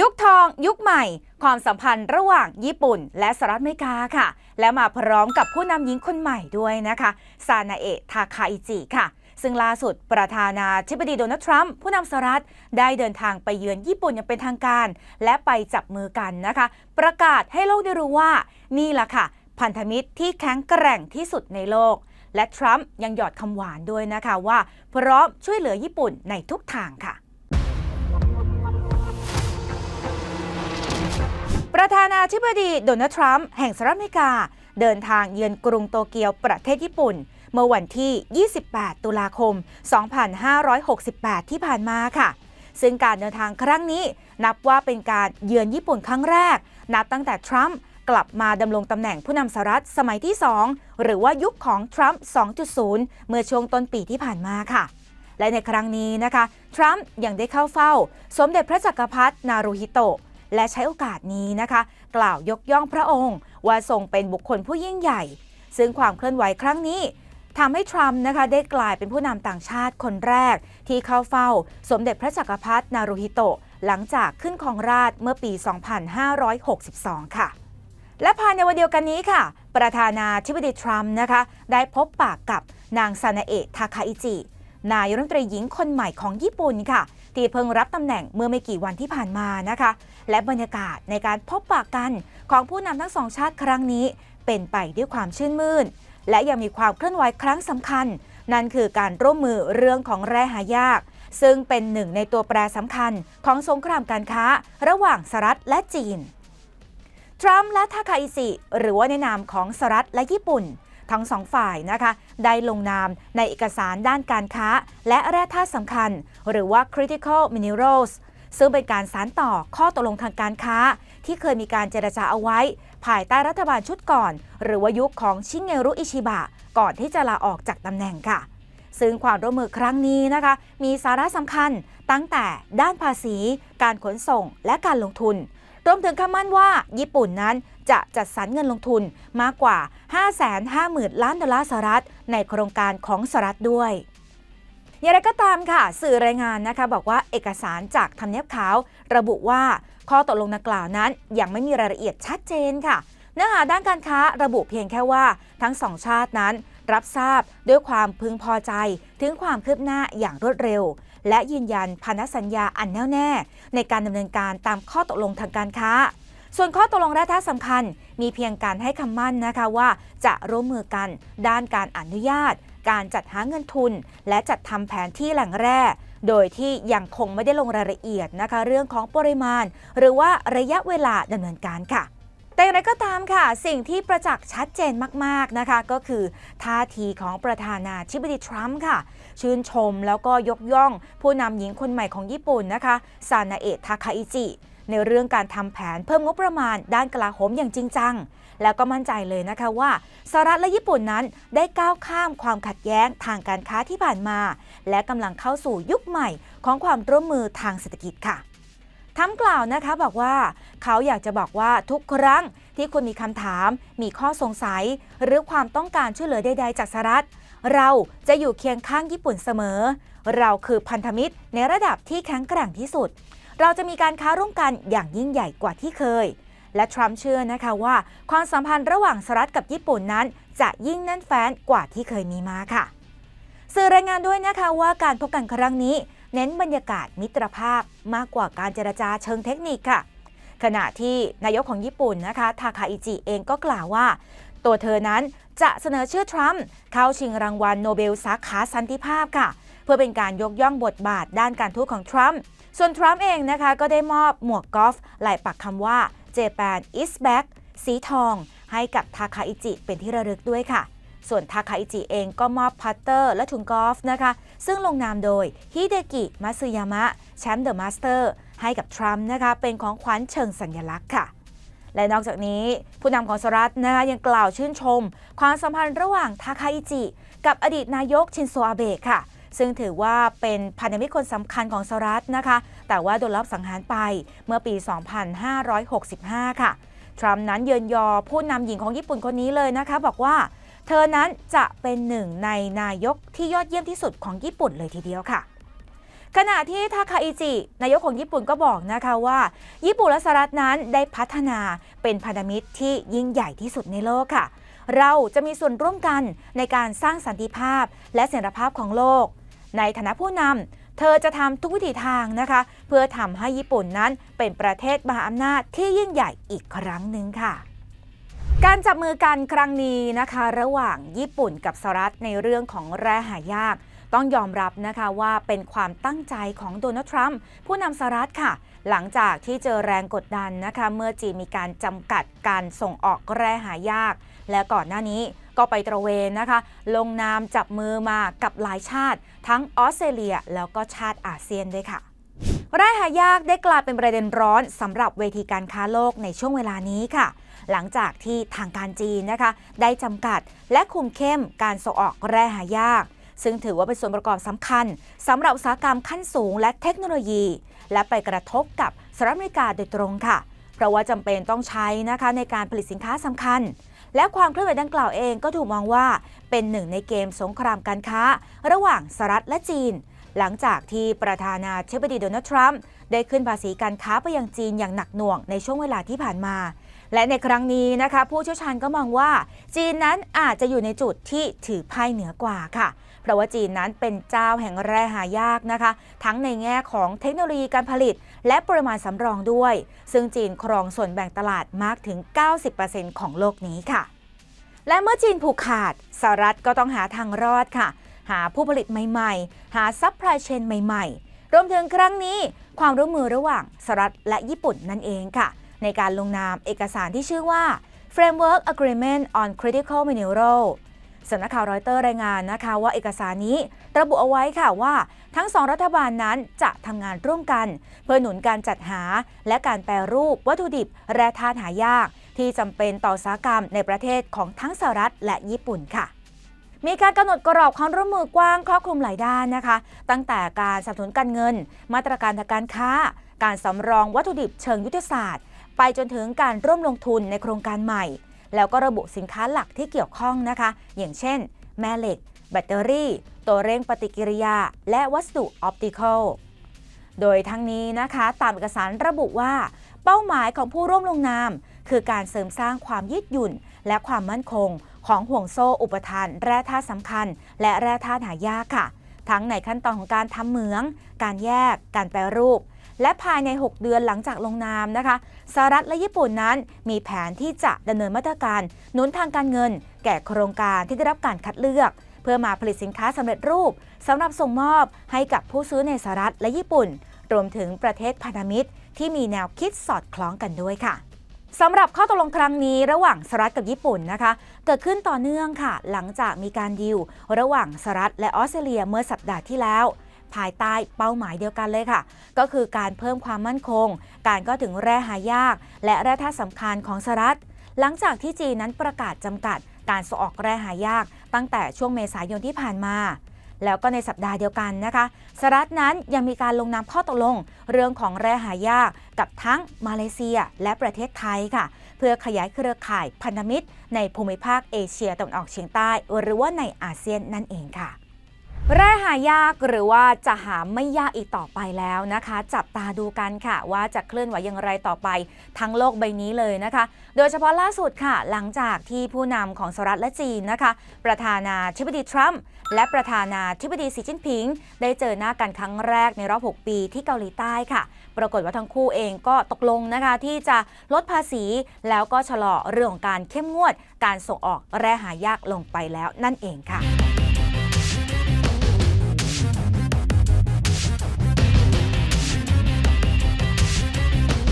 ยุคทองยุคใหม่ ความสัมพันธ์ระหว่างญี่ปุ่น และสหรัฐอเมริกาค่ะ และมาพร้อมกับผู้นำหญิงคนใหม่ด้วยนะคะซานาเอะทาคาอิจิค่ะ ซึ่งล่าสุดประธานาธิบดีโดนัลด์ทรัมป์ผู้นำสหรัฐได้เดินทางไปเยือนญี่ปุ่นอย่างเป็นทางการ และไปจับมือกันนะคะ ประกาศให้โลกได้รู้ว่า นี่แหละค่ะ พันธมิตรที่แข็งแกร่งที่สุดในโลก และทรัมป์ยังหยอดคำหวานด้วยนะคะว่า พร้อมช่วยเหลือญี่ปุ่นในทุกทางค่ะ ประธานาธิบดีโดนัลด์ทรัมป์แห่งสหรัฐอเมริกา เดินทางเยือนกรุงโตเกียวประเทศญี่ปุ่น เมื่อวันที่ 28 ตุลาคม 2568 ที่ผ่านมาค่ะ ซึ่งการเดินทางครั้งนี้ นับว่าเป็นการเยือนญี่ปุ่นครั้งแรก นับตั้งแต่ทรัมป์กลับมาดำรงตำแหน่งผู้นำสหรัฐสมัยที่ 2 หรือว่ายุคของทรัมป์ 2.0 เมื่อช่วงต้นปีที่ผ่านมาค่ะและในครั้งนี้นะคะ ทรัมป์ยังได้เข้าเฝ้า สมเด็จพระจักรพรรดินารูฮิโตะ และใช้โอกาสนี้นะคะ กล่าวยกย่องพระองค์ ว่าทรงเป็นบุคคลผู้ยิ่งใหญ่ ซึ่งความเคลื่อนไหวครั้งนี้ทำให้ทรัมป์นะคะได้กลายเป็นผู้นำต่างชาติคนแรก ที่เข้าเฝ้า สมเด็จพระจักรพรรดินารูฮิโตะ หลังจากขึ้นครองราชเมื่อปี 2562 ค่ะ และภายในวันเดียวกันนี้ค่ะ ประธานาธิบดีทรัมป์นะคะ ได้พบปากกับนางซานาเอะทาคาอิจิ นายรัฐมนตรีหญิงคนใหม่ของญี่ปุ่นค่ะ ที่เพิ่งรับตำแหน่งเมื่อไม่กี่วันที่ผ่านมานะคะ และบรรยากาศในการพบปากกันของผู้นำทั้งสองชาติครั้งนี้ เป็นไปด้วยความชื่นมื่น และยังมีความเคลื่อนไหวครั้งสำคัญ นั่นคือการร่วมมือเรื่องของแร่หายาก ซึ่งเป็นหนึ่งในตัวแปรสำคัญของสงครามการค้า ระหว่างสหรัฐและจีนทรัมป์และทาคาอิจิหรือว่าในนามของสหรัฐและญี่ปุ่น ทั้งสองฝ่ายนะคะ ได้ลงนามในเอกสารด้านการค้า และแร่ธาตุสำคัญ หรือว่า critical minerals ซึ่งเป็นการสานต่อข้อตกลงทางการค้า ที่เคยมีการเจรจาเอาไว้ ภายใต้รัฐบาลชุดก่อน หรือว่ายุคของชิเงรุอิชิบะ ก่อนที่จะลาออกจากตำแหน่งค่ะ ซึ่งความร่วมมือครั้งนี้นะคะ มีสาระสำคัญตั้งแต่ด้านภาษี การขนส่งและการลงทุน รวมถึงคำมั่นว่าญี่ปุ่นนั้นจะจัดสรรเงินลงทุนมากกว่า 550,000 ล้านดอลลาร์สหรัฐ ในโครงการของสหรัฐด้วยอย่างไรก็ตามค่ะ สื่อรายงานนะคะ บอกว่าเอกสารจากทำเนียบขาว ระบุว่าข้อตกลงดังกล่าวนั้น ยังไม่มีรายละเอียดชัดเจนค่ะ เนื้อหาด้านการค้าระบุเพียงแค่ว่าทั้งสองชาตินั้น รับทราบด้วยความพึงพอใจถึงความคืบหน้าอย่างรวดเร็ว และยืนยันพันธสัญญาอันแน่วแน่ ในการดำเนินการตามข้อตกลงทางการค้า ส่วนข้อตกลงแร่ธาตุสำคัญ มีเพียงการให้คำมั่นนะคะว่าจะร่วมมือกันด้านการอนุญาต การจัดหาเงินทุน และจัดทำแผนที่แหล่งแร่โดยที่ยังคงไม่ได้ลงรายละเอียดนะคะ เรื่องของปริมาณ หรือว่าระยะเวลาดำเนินการค่ะ แต่อย่างไรก็ตามค่ะ สิ่งที่ประจักษ์ชัดเจนมาก ๆ นะคะ ก็คือท่าทีของประธานาธิบดีทรัมป์ค่ะ ชื่นชมแล้วก็ยกย่อง ผู้นำหญิงคนใหม่ของญี่ปุ่นนะคะซานาเอะทาคาอิจิ ในเรื่องการทำแผนเพิ่มงบประมาณด้านกลาโหมอย่างจริงจัง แล้วก็มั่นใจเลยนะคะว่าสหรัฐและญี่ปุ่นนั้นได้ก้าวข้ามความขัดแย้งทางการค้าที่ผ่านมา และกำลังเข้าสู่ยุคใหม่ของความร่วมมือทางเศรษฐกิจค่ะ ทำกล่าวนะคะบอกว่าเขาอยากจะบอกว่าทุกครั้งที่คุณมีคำถาม มีข้อสงสัย หรือความต้องการช่วยเหลือใดๆจากสหรัฐ เราจะอยู่เคียงข้างญี่ปุ่นเสมอ เราคือพันธมิตรในระดับที่แข็งแกร่งที่สุด เราจะมีการค้าร่วมกันอย่างยิ่งใหญ่กว่าที่เคย และทรัมป์เชื่อนะคะว่า ความสัมพันธ์ระหว่างสหรัฐกับญี่ปุ่นนั้น จะยิ่งแน่นแฟ้นกว่าที่เคยมีมาค่ะสื่อรายงานด้วยนะคะว่าการพบกันครั้งนี้ เน้นบรรยากาศมิตรภาพมากกว่าการเจรจาเชิงเทคนิคค่ะ ขณะที่นายกของญี่ปุ่นนะคะทาคาอิจิเองก็กล่าวว่า ตัวเธอนั้นจะเสนอชื่อทรัมป์เข้าชิงรางวัลโนเบลสาขาสันติภาพค่ะ เพื่อเป็นการยกย่องบทบาทด้านการทูตของทรัมป์ส่วนทรัมป์เองนะคะก็ได้มอบหมวกกอล์ฟลายปักคำว่า Japan is back สีทอง ให้กับทาคาอิจิเป็นที่ระลึกด้วยค่ะ ส่วนทาคาอิจิเองก็มอบพัตเตอร์และถุงกอล์ฟนะคะ ซึ่งลงนามโดยฮิเดกิมัตสึยามะแชมป์เดอะมาสเตอร์ให้กับทรัมป์นะคะ เป็นของขวัญเชิงสัญลักษณ์ค่ะ และนอกจากนี้ผู้นำของสหรัฐนะคะยังกล่าวชื่นชม ความสัมพันธ์ระหว่างทาคาอิจิ กับอดีตนายกชินโซอาเบะค่ะซึ่งถือว่าเป็นพันธมิตรคนสำคัญของสหรัฐนะคะ แต่ว่าโดนลอบสังหารไปเมื่อปี 2565 ค่ะ ทรัมป์นั้นเยือนยอผู้นำหญิงของญี่ปุ่นคนนี้เลยนะคะ บอกว่า เธอนั้นจะเป็นหนึ่งในนายกที่ยอดเยี่ยมที่สุดของญี่ปุ่นเลยทีเดียวค่ะ ขณะที่ทาคาอิจิ นายกของญี่ปุ่นก็บอกนะคะว่า ญี่ปุ่นและสหรัฐนั้นได้พัฒนาเป็นพันธมิตรที่ยิ่งใหญ่ที่สุดในโลกค่ะ เราจะมีส่วนร่วมกันในการสร้างสันติภาพและเสรีภาพของโลก ในฐานะผู้นำเธอจะทำทุกวิถีทางนะคะ เพื่อทำให้ญี่ปุ่นนั้นเป็นประเทศมหาอำนาจที่ยิ่งใหญ่อีกครั้งหนึ่งค่ะ การจับมือกันครั้งนี้นะคะ ระหว่างญี่ปุ่นกับสหรัฐในเรื่องของแร่หายาก ต้องยอมรับนะคะว่าเป็นความตั้งใจของโดนัลด์ทรัมป์ผู้นำสหรัฐค่ะ หลังจากที่เจอแรงกดดันนะคะ เมื่อจีนมีการจำกัดการส่งออกแร่หายาก และก่อนหน้านี้ก็ไปตระเวนนะคะ ลงนามจับมือมากับหลายชาติ ทั้งออสเตรเลียแล้วก็ชาติอาเซียนด้วยค่ะ แร่หายากได้กลายเป็นประเด็นร้อนสำหรับเวทีการค้าโลกในช่วงเวลานี้ค่ะ หลังจากที่ทางการจีนนะคะ ได้จำกัดและคุมเข้มการส่งออกแร่หายาก ซึ่งถือว่าเป็นส่วนประกอบสำคัญสำหรับอุตสาหกรรมขั้นสูงและเทคโนโลยี และไปกระทบกับสหรัฐอเมริกาโดยตรงค่ะ เพราะว่าจำเป็นต้องใช้นะคะในการผลิตสินค้าสำคัญและความเคลื่อนไหวดังกล่าวเองก็ถูกมองว่าเป็นหนึ่งในเกมสงครามการค้า ระหว่างสหรัฐและจีน หลังจากที่ประธานาธิบดีโดนัลด์ทรัมป์ได้ขึ้นภาษีการค้าไปยังจีนอย่างหนักหน่วงในช่วงเวลาที่ผ่านมา และในครั้งนี้นะคะ ผู้เชี่ยวชาญก็มองว่า จีนนั้นอาจจะอยู่ในจุดที่ถือไพ่เหนือกว่าค่ะ เพราะว่าจีนนั้นเป็นเจ้าแห่งแร่หายากนะคะ ทั้งในแง่ของเทคโนโลยีการผลิต และปริมาณสำรองด้วย ซึ่งจีนครองส่วนแบ่งตลาดมากถึง 90%ของโลกนี้ค่ะและเมื่อจีนผูกขาดสหรัฐก็ต้องหาทางรอดค่ะ หาผู้ผลิตใหม่ ๆ หาซัพพลายเชนใหม่ ๆ รวมถึงครั้งนี้ความร่วมมือระหว่างสหรัฐและญี่ปุ่นนั่นเองค่ะ ในการลงนามเอกสารที่ชื่อว่า Framework Agreement on Critical Mineral สำนักข่าวรอยเตอร์รายงานนะคะว่าเอกสารนี้ระบุเอาไว้ค่ะว่า ทั้งสองรัฐบาลนั้นจะทำงานร่วมกัน เพื่อหนุนการจัดหา และการแปรรูปวัตถุดิบ แร่ธาตุหายาก ที่จำเป็นต่ออุตสาหกรรมในประเทศของทั้งสหรัฐและญี่ปุ่นค่ะ มีการกำหนดกรอบความร่วมมือกว้างครอบคลุมหลายด้านนะคะ ตั้งแต่การสนับสนุนการเงิน มาตรการทางการค้า การสำรองวัตถุดิบเชิงยุทธศาสตร์ ไปจนถึงการร่วมลงทุนในโครงการใหม่ แล้วก็ระบุสินค้าหลักที่เกี่ยวข้องนะคะ อย่างเช่น แม่เหล็ก แบตเตอรี่ ตัวเร่งปฏิกิริยา และวัสดุออปติคอลโดยทั้งนี้นะคะตามเอกสารระบุว่า เป้าหมายของผู้ร่วมลงนาม คือการเสริมสร้างความยืดหยุ่น และความมั่นคง ของห่วงโซ่อุปทาน แร่ธาตุสำคัญ และแร่ธาตุหายากค่ะ ทั้งในขั้นตอนของการทำเหมือง การแยก การแปรรูป และภายใน 6 เดือนหลังจากลงนามนะคะสหรัฐและญี่ปุ่นนั้นมีแผนที่จะดำเนินมาตรการหนุนทางการเงิน แก่โครงการที่ได้รับการคัดเลือกเพื่อมาผลิตสินค้าสำเร็จรูปสำหรับส่งมอบให้กับผู้ซื้อในสหรัฐและญี่ปุ่น รวมถึงประเทศพันธมิตรที่มีแนวคิดสอดคล้องกันด้วยค่ะ สำหรับข้อตกลงครั้งนี้ระหว่างสหรัฐกับญี่ปุ่นนะคะ เกิดขึ้นต่อเนื่องค่ะ หลังจากมีการดิวระหว่างสหรัฐและออสเตรเลียเมื่อสัปดาห์ที่แล้ว ภายใต้เป้าหมายเดียวกันเลยค่ะ ก็คือการเพิ่มความมั่นคง การก็ถึงแร่หายาก และแร่ธาตุสำคัญของสหรัฐ หลังจากที่จีนนั้นประกาศจำกัด การส่งออกแร่หายาก ตั้งแต่ช่วงเมษายนที่ผ่านมา แล้วก็ในสัปดาห์เดียวกันนะคะสหรัฐนั้นยังมีการลงนามข้อตกลง เรื่องของแร่หายากกับทั้งมาเลเซียและประเทศไทยค่ะ เพื่อขยายเครือข่ายพันธมิตร ในภูมิภาคเอเชียตะวันออกเฉียงใต้ หรือว่าในอาเซียนนั่นเองค่ะ แร่หายากหรือว่าจะหาไม่ยากอีกต่อไปแล้วนะคะ จับตาดูกันค่ะว่าจะเคลื่อนไหวอย่างไรต่อไป ทั้งโลกใบนี้เลยนะคะ โดยเฉพาะล่าสุดค่ะ หลังจากที่ผู้นำของสหรัฐและจีนนะคะ ประธานาธิบดีทรัมป์และประธานาธิบดีสีจิ้นผิง ได้เจอหน้ากันครั้งแรกในรอบ 6 ปีที่เกาหลีใต้ค่ะ ปรากฏว่าทั้งคู่เองก็ตกลงนะคะ ที่จะลดภาษีแล้วก็ชะลอเรื่องของการเข้มงวด การส่งออกแร่หายากลงไปแล้วนั่นเองค่ะ